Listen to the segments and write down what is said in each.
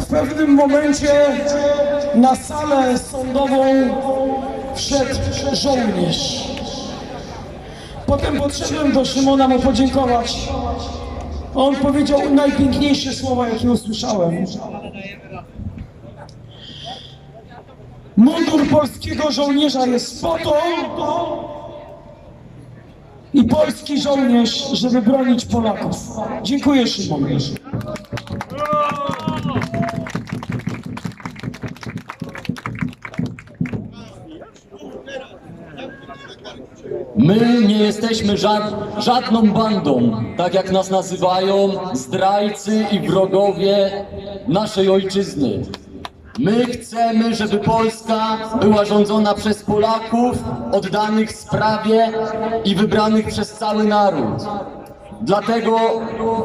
w pewnym momencie na salę sądową wszedł żołnierz. Potem podszedłem do Szymona mu podziękować. On powiedział najpiękniejsze słowa, jakie usłyszałem. Mundur polskiego żołnierza jest po to, i polski żołnierz, żeby bronić Polaków. Dziękuję Szymon. My nie jesteśmy żad, żadną bandą, tak jak nas nazywają zdrajcy i wrogowie naszej ojczyzny. My chcemy, żeby Polska była rządzona przez Polaków, oddanych sprawie i wybranych przez cały naród. Dlatego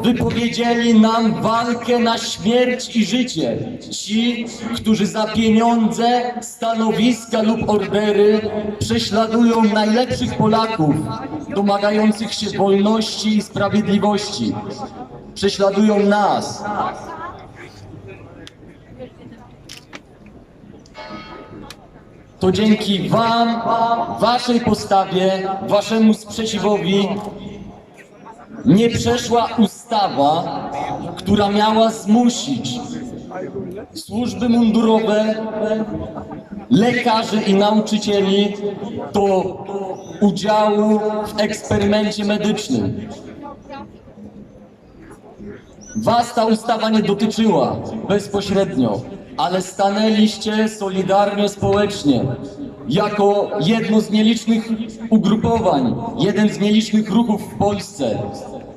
wypowiedzieli nam walkę na śmierć i życie. Ci, którzy za pieniądze, stanowiska lub ordery prześladują najlepszych Polaków, domagających się wolności i sprawiedliwości. Prześladują nas. To dzięki Wam, Waszej postawie, Waszemu sprzeciwowi nie przeszła ustawa, która miała zmusić służby mundurowe, lekarzy i nauczycieli do udziału w eksperymencie medycznym. Was ta ustawa nie dotyczyła bezpośrednio, ale stanęliście solidarnie społecznie jako jedno z nielicznych ugrupowań, jeden z nielicznych ruchów w Polsce.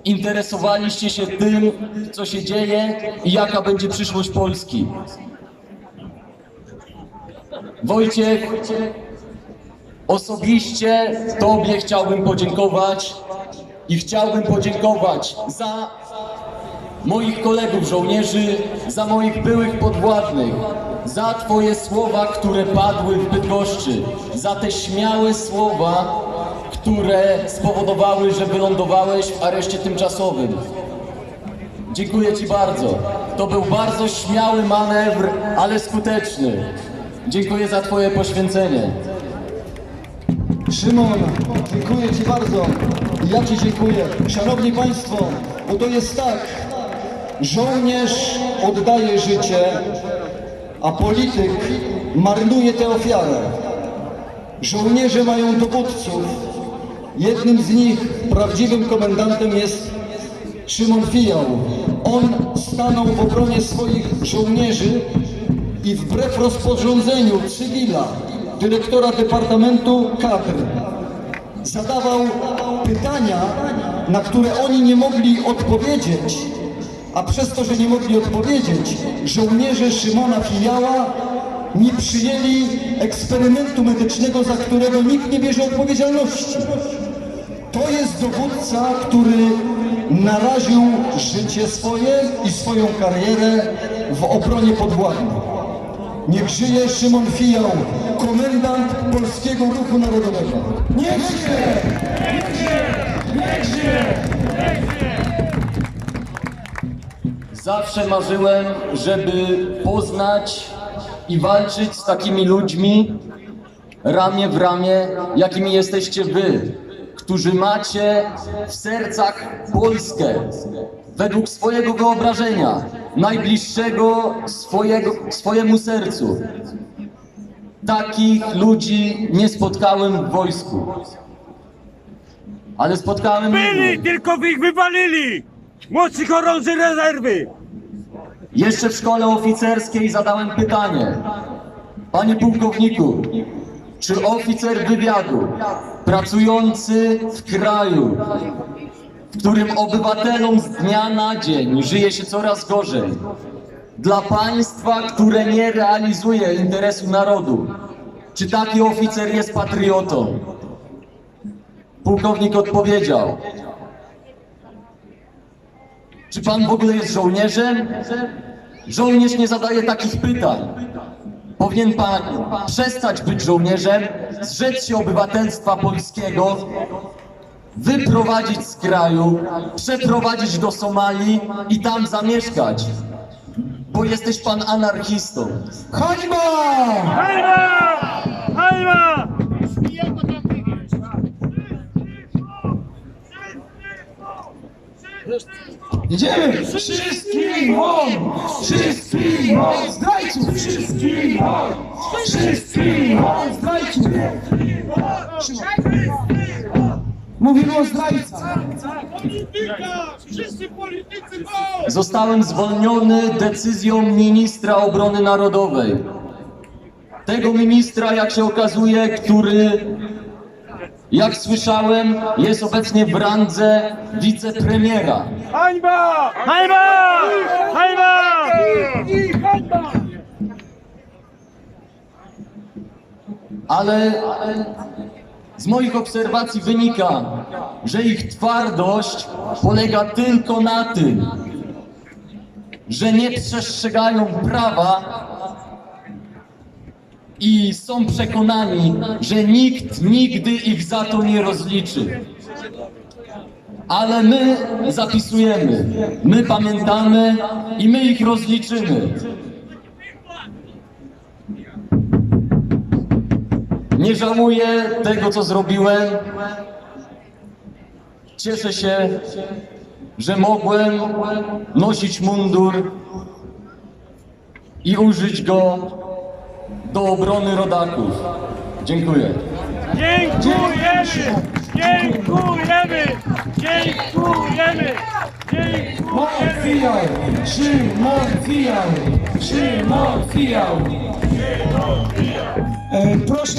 Interesowaliście się tym, co się dzieje i jaka będzie przyszłość Polski. Wojciech, osobiście Tobie chciałbym podziękować i chciałbym podziękować za moich kolegów żołnierzy, za moich byłych podwładnych, za Twoje słowa, które padły w Bydgoszczy, za te śmiałe słowa, które spowodowały, że wylądowałeś w areszcie tymczasowym. Dziękuję Ci bardzo. To był bardzo śmiały manewr, ale skuteczny. Dziękuję za Twoje poświęcenie. Szymon, dziękuję Ci bardzo. Ja Ci dziękuję. Szanowni Państwo, bo to jest tak, żołnierz oddaje życie, a polityk marnuje tę ofiarę. Żołnierze mają dowódców. Jednym z nich, prawdziwym komendantem jest Szymon Fijał. On stanął w obronie swoich żołnierzy i wbrew rozporządzeniu cywila, dyrektora Departamentu Kadr, zadawał pytania, na które oni nie mogli odpowiedzieć, a przez to, że nie mogli odpowiedzieć, żołnierze Szymona Fijała nie przyjęli eksperymentu medycznego, za którego nikt nie bierze odpowiedzialności. To jest dowódca, który naraził życie swoje i swoją karierę w obronie podwładnych. Niech żyje Szymon Fijał, komendant Polskiego Ruchu Narodowego. Niech żyje! Niech żyje! Niech żyje! Zawsze marzyłem, żeby poznać i walczyć z takimi ludźmi ramię w ramię, jakimi jesteście wy, którzy macie w sercach Polskę według swojego wyobrażenia, najbliższego swojego, swojemu sercu. Takich ludzi nie spotkałem w wojsku. Ale spotkałem Byli, tylko wy ich wywalili! Młodszy chorąży rezerwy! Jeszcze w szkole oficerskiej zadałem pytanie. Panie pułkowniku, czy oficer wywiadu pracujący w kraju, w którym obywatelom z dnia na dzień żyje się coraz gorzej, dla państwa, które nie realizuje interesu narodu, czy taki oficer jest patriotą? Pułkownik odpowiedział, czy pan w ogóle jest żołnierzem? Żołnierz nie zadaje takich pytań. Powinien pan przestać być żołnierzem, zrzec się obywatelstwa polskiego, wyprowadzić z kraju, przeprowadzić do Somalii i tam zamieszkać. bo jesteś pan anarchistą. Hańba! Hańba! Hańba! Jedziemy! Wszystkim won! Wszystkim won! Zdrajców! Wszystkim won! Wszystkim won! Zdrajców! Mówimy o zdrajcach. Wszyscy politycy Zostałem zwolniony decyzją ministra obrony narodowej. Tego ministra, jak się okazuje, który, jak słyszałem, jest obecnie w randze wicepremiera. Hańba! Hańba! Hańba! Ale z moich obserwacji wynika, że ich twardość polega tylko na tym, że nie przestrzegają prawa i są przekonani, że nikt nigdy ich za to nie rozliczy. Ale my zapisujemy, my pamiętamy i my ich rozliczymy. Nie żałuję tego, co zrobiłem. Cieszę się, że mogłem nosić mundur i użyć go do obrony rodaków. Dziękuję. Dziękujemy! Dziękujemy! Dziękujemy! Szymon! Fijał! Szymon Fijał! Szymon Fijał! Proszę